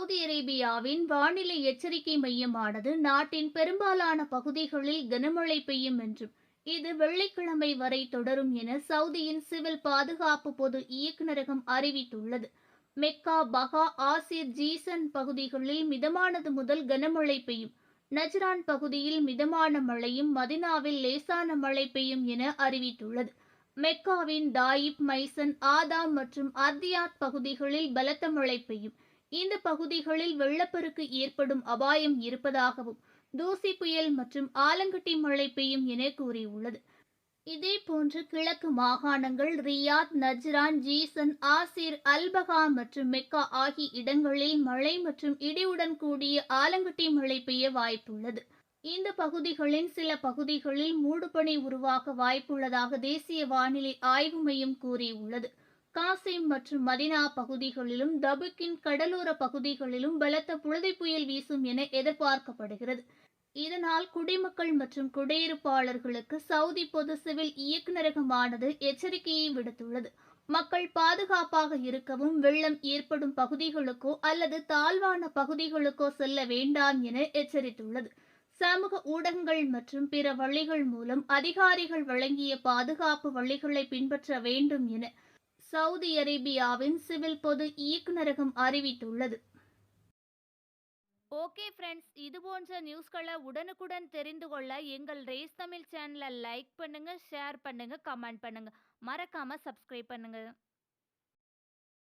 Saudi அரேபியாவின் வானிலை எச்சரிக்கை மையமானது நாட்டின் பெரும்பாலான பகுதிகளில் கனமழை பெய்யும் என்றும் இது வெள்ளிக்கிழமை வரை தொடரும் என சவுதியின் சிவில் பாதுகாப்பு பொது இயக்குநரகம் அறிவித்துள்ளது. மெக்கா பஹா ஆசிர் ஜீசன் பகுதிகளில் மிதமானது முதல் கனமழை பெய்யும். நஜ்ரான் பகுதியில் மிதமான மழையும் மதினாவில் லேசான மழை பெய்யும் என அறிவித்துள்ளது. மெக்காவின் தாயிப் மைசன் ஆதாம் மற்றும் அர்தியாத் பகுதிகளில் பலத்த மழை பெய்யும். இந்த பகுதிகளில் வெள்ளப்பெருக்கு ஏற்படும் அபாயம் இருப்பதாகவும் தூசி புயல் மற்றும் ஆலங்கட்டி மழை பெய்யும் என கூறியுள்ளது. இதே போன்று கிழக்கு மாகாணங்கள் ரியாத் நஜ்ரான் ஜீசன் ஆசிர் அல்பகா மற்றும் மெக்கா ஆகிய இடங்களில் மழை மற்றும் இடியுடன் கூடிய ஆலங்கட்டி மழை பெய்ய வாய்ப்புள்ளது. இந்த பகுதிகளின் சில பகுதிகளில் மூடுபனி உருவாக வாய்ப்புள்ளதாக தேசிய வானிலை ஆய்வு மையம் கூறியுள்ளது. காசிம் மற்றும் மதினா பகுதிகளிலும் தபுக்கின் கடலோர பகுதிகளிலும் பலத்த புழுதி புயல் வீசும் என எதிர்பார்க்கப்படுகிறது. இதனால் குடிமக்கள் மற்றும் குடியிருப்பாளர்களுக்கு சவுதி பொது சிவில் இயக்குநரகமானது எச்சரிக்கையை விடுத்துள்ளது. மக்கள் பாதுகாப்பாக இருக்கவும் வெள்ளம் ஏற்படும் பகுதிகளுக்கோ அல்லது தாழ்வான பகுதிகளுக்கோ செல்ல வேண்டாம் என எச்சரித்துள்ளது. சமூக ஊடகங்கள் மற்றும் பிற வழிகள் மூலம் அதிகாரிகள் வழங்கிய பாதுகாப்பு வழிகளை பின்பற்ற வேண்டும் என சவுதி அரேபியாவின் சிவில் பொது இயக்குநரகம் அறிவித்துள்ளது. ஓகே ஃப்ரெண்ட்ஸ் இது போன்ற நியூஸ்களை உடனுக்குடன் தெரிந்து கொள்ள எங்கள் ரேஸ் தமிழ் சேனலை லைக் பண்ணுங்க ஷேர் பண்ணுங்க கமெண்ட் பண்ணுங்க. மறக்காம சப்ஸ்கிரைப் பண்ணுங்க.